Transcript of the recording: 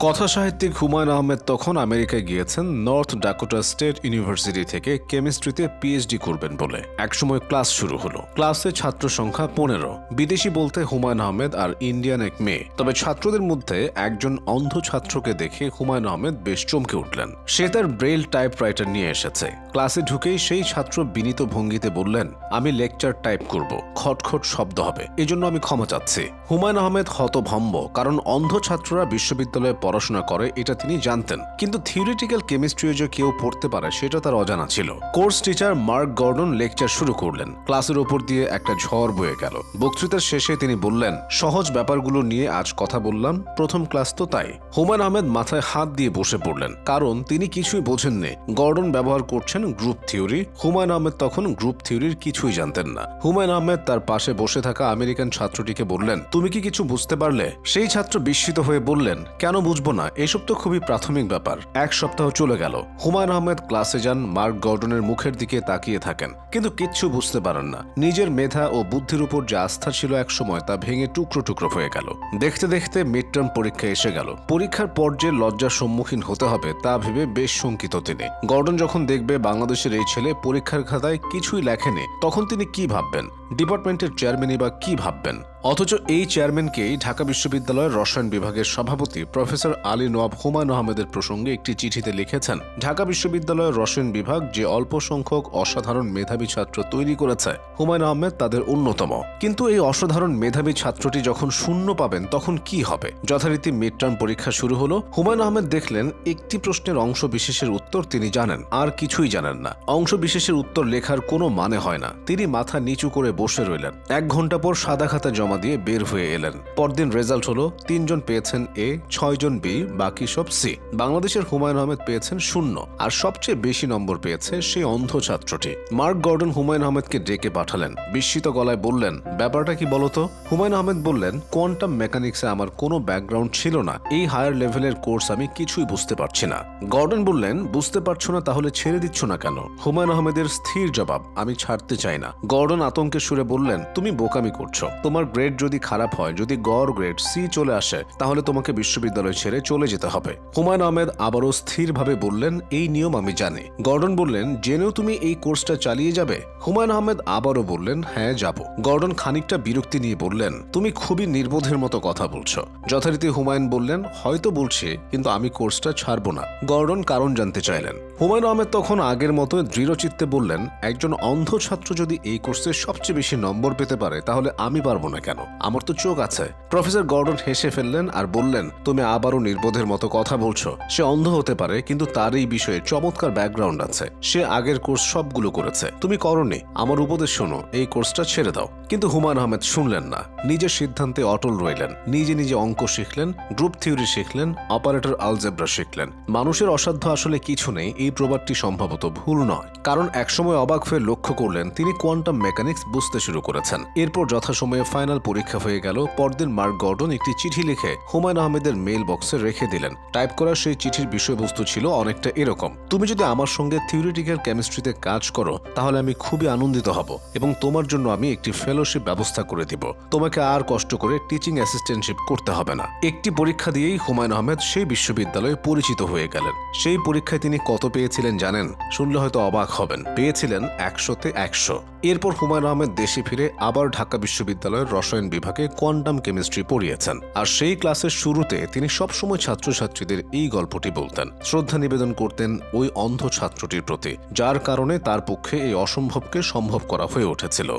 কথা সাহিত্যিক হুমায়ুন আহমেদ তখন আমেরিকায় গিয়েছেন, নর্থ ডাকোটা স্টেট ইউনিভার্সিটি থেকে কেমিস্ট্রিতে পিএইচডি করবেন বলে। একসময় ক্লাস শুরু হলো। ক্লাসে ছাত্র সংখ্যা পনেরো। বিদেশি বলতে হুমায়ুন আহমেদ আর ইন্ডিয়ান এক মেয়ে। তবে ছাত্রদের মধ্যে একজন অন্ধ ছাত্রকে দেখে হুমায়ুন আহমেদ বেশ চমকে উঠলেন। সে তার ব্রেল টাইপ রাইটার নিয়ে এসেছে। ক্লাসে ঢুকেই সেই ছাত্র বিনীত ভঙ্গিতে বললেন, আমি লেকচার টাইপ করব। খটখট শব্দ হবে। এজন্য আমি ক্ষমা চাচ্ছি। হুমায়ুন আহমেদ হতভম্ব, কারণ অন্ধ ছাত্ররা বিশ্ববিদ্যালয়ে পড়াশোনা করে, এটা তিনি জানতেন। কিন্তু থিওরিটিক্যাল কেমিস্ট্রিও যে কেউ পড়তে পারে, সেটা তার অজানা ছিল। Course teacher Mark Gordon lecture শুরু করলেন। ক্লাসের ওপর দিয়ে একটা ঝড় বয়ে গেল। বক্তৃতার শেষে তিনি বললেন, সহজ ব্যাপারগুলো নিয়ে আজ কথা বললাম। প্রথম ক্লাস তো তাই। হুমায়ুন আহমেদ মাথায় হাত দিয়ে বসে পড়লেন। কারণ তিনি কিছুই বোঝেননি। গর্ডন ব্যবহার করছেন গ্রুপ থিওরি হুমায়ুন আহমেদ তখন গ্রুপ থিওরির কিছুই জানতেন না। হুমায়ুন আহমেদ তার পাশে বসে থাকা আমেরিকান ছাত্রটিকে বললেন, তুমি কি কিছু বুঝতে পারলে? সেই ছাত্র বিস্মিত হয়ে বললেন, কেন বুঝব না, এসব তো খুবই প্রাথমিক ব্যাপার। এক সপ্তাহ চলে গেল। হুমায়ুন আহমেদ ক্লাসে যান, মার্ক গর্ডনের মুখের দিকে তাকিয়ে থাকেন। কিন্তু কিচ্ছু বুঝতে পারেন না। নিজের মেধা ও বুদ্ধির উপর যে আস্থা ছিল এক সময়, তা ভেঙে টুকরো টুকরো হয়ে গেল। দেখতে দেখতে মিড টার্ম পরীক্ষা এসে গেল। পরীক্ষার পর যে লজ্জার সম্মুখীন হতে হবে, তা ভেবে বেশ শঙ্কিত তিনি। গর্ডন যখন দেখবে বাংলাদেশের এই ছেলে পরীক্ষার খাতায় কিছুই লেখেনি, তখন তিনি কি ভাববেন? ডিপার্টমেন্টের চেয়ারম্যানই বা কি ভাববেন? অথচ এই চেয়ারম্যানকেই ঢাকা বিশ্ববিদ্যালয়ের রসায়ন বিভাগের সভাপতি প্রফেসর আলী নওয়াব হুমায়ুন আহমেদের প্রসঙ্গে একটি চিঠিতে লিখেছেন, ঢাকা বিশ্ববিদ্যালয়ের রসায়ন বিভাগ যে অল্প সংখ্যক অসাধারণ মেধাবী ছাত্র তৈরি করেছে, হুমায়ুন আহমেদ তাদের অন্যতম। কিন্তু এই অসাধারণ মেধাবী ছাত্রটি যখন শূন্য পাবেন, তখন কি হবে? যথারীতি মিড টার্ম পরীক্ষা শুরু হলো। হুমায়ুন আহমেদ দেখলেন একটি প্রশ্নের অংশ বিশেষের উত্তর তিনি জানেন, আর কিছুই জানেন না। অংশ বিশেষের উত্তর লেখার কোনো মানে হয় না। তিনি মাথা নিচু করে বসে রইলেন। এক ঘণ্টা পর সাদা খাতা জমা দিয়ে বের হয়ে এলেন। পরদিন রেজাল্ট হলো তিনজন পেয়েছেন এ, ছয়জন বি, বাকি সব সি। বাংলাদেশের হুমায়ুন আহমেদ পেয়েছেন শূন্য, আর সবচেয়ে বেশি নম্বর পেয়েছে সেই অন্ধ ছাত্রটি। মার্ক গর্ডন হুমায়ুন আহমেদকে ডেকে পাঠালেন। বিস্মিত গলায় বললেন, ব্যাপারটা কি বলতো? হুমায়ুন আহমেদ বললেন, কোয়ান্টাম মেকানিক্সে আমার কোনো ব্যাকগ্রাউন্ড ছিল না। এই হায়ার লেভেলের কোর্স আমি কিছুই বুঝতে পারছি না। গর্ডন বললেন, বুঝতে পারছ না, তাহলে ছেড়ে দিচ্ছ না কেন? হুমায়ুন আহমেদের স্থির জবাব, আমি ছাড়তে চাই না। গর্ডন আতঙ্কের সুরে বললেন, তুমি বোকামি করছ। তোমার গ্রেড যদি খারাপ হয়, যদি গড় গ্রেড সি চলে আসে, তাহলে তোমাকে বিশ্ববিদ্যালয় ছেড়ে চলে যেতে হবে। হুমায়ুন আহমেদ আবারও স্থিরভাবে বললেন, এই নিয়ম আমি জানি। গর্ডন বললেন, জেনেও তুমি এই কোর্সটা চালিয়ে যাবে? হুমায়ুন আহমেদ আবারও বললেন হ্যাঁ যাব। গর্ডন খানিকটা বিরক্তি নিয়ে বললেন, তুমি খুবই নির্বোধের মতো কথা বলছো। যথারীতি হুমায়ুন বললেন, হয়তো বলছি, কিন্তু আমি কোর্সটা ছাড়বো না। গর্ডন কারণ জানতে চাইলেন। হুমায়ুন আহমেদ তখন আগের মতো দৃঢ়চিত্তে বললেন, একজন অন্ধ ছাত্র যদি এই কোর্সে সবচেয়ে বেশি নম্বর পেতে পারে, তাহলে আমি পারব না কেন? আমার তো চোখ আছে। প্রফেসর গর্ডন হেসে ফেললেন আর বললেন, তুমি আবারও নির্বোধের মতো কথা বলছো। সে অন্ধ হতে পারে, কিন্তু তার এই বিষয়ে চমৎকার ব্যাকগ্রাউন্ড আছে। সে আগের কোর্স সবগুলো করেছে। তুমি করনি। আমার উপদেশ শোনো, এই কোর্সটা ছেড়ে দাও। কিন্তু হুমায়ুন আহমেদ শুনলেন না। নিজের সিদ্ধান্তে অটল রইলেন। নিজে নিজে অঙ্ক শিখলেন গ্রুপ থিওরি শিখলেন অপারেটর আলজেব্রা শিখলেন। মানুষের অসাধ্য আসলে কিছু নেই, এই প্রবাদটি সম্ভবত ভুল নয়। কারণ একসময় অবাক হয়ে লক্ষ্য করলেন, তিনি কোয়ান্টাম মেকানিক্স বুঝতে শুরু করেছেন। এরপর যথাসময়ে ফাইনাল পরীক্ষা হয়ে গেল। পরদিন মার্ক গর্ডন একটি চিঠি লিখে হুমায়ুন আহমেদের মেইল বক্সে রেখে দিলেন। টাইপ করা সেই চিঠির বিষয়বস্তু ছিল অনেকটা এরকম। তুমি যদি আমার সঙ্গে থিওরিটিক্যাল কেমিস্ট্রিতে কাজ করো, তাহলে আমি খুবই আনন্দিত হব এবং তোমার জন্য আমি একটি ফেলোশিপ ব্যবস্থা করে দিব। তোমাকে আর কষ্ট করে টিচিং অ্যাসিস্ট্যান্টশিপ করতে হবে না। একটি পরীক্ষা দিয়েই হুমায়ুন আহমেদ সেই বিশ্ববিদ্যালয়ে পরিচিত হয়ে গেলেন। সেই পরীক্ষায় তিনি কত পেয়েছিলেন জানেন? শুনলে হয়তো অবাক হবেন। পেয়েছিলেন একশোতে একশো। এরপর হুমায়ুন আহমেদ দেশে ফিরে আবার ঢাকা বিশ্ববিদ্যালয়ের রসায়ন বিভাগে কোয়ান্টাম কেমিস্ট্রি পড়িয়েছেন। আর সেই ক্লাসের শুরুতে তিনি সবসময় ছাত্রছাত্রীদের এই গল্পটি বলতেন। শ্রদ্ধা নিবেদন করতেন ওই অন্ধ ছাত্রটির প্রতি, যার কারণে তার পক্ষে এই অসম্ভবকে সম্ভব করা হয়ে উঠেছিল।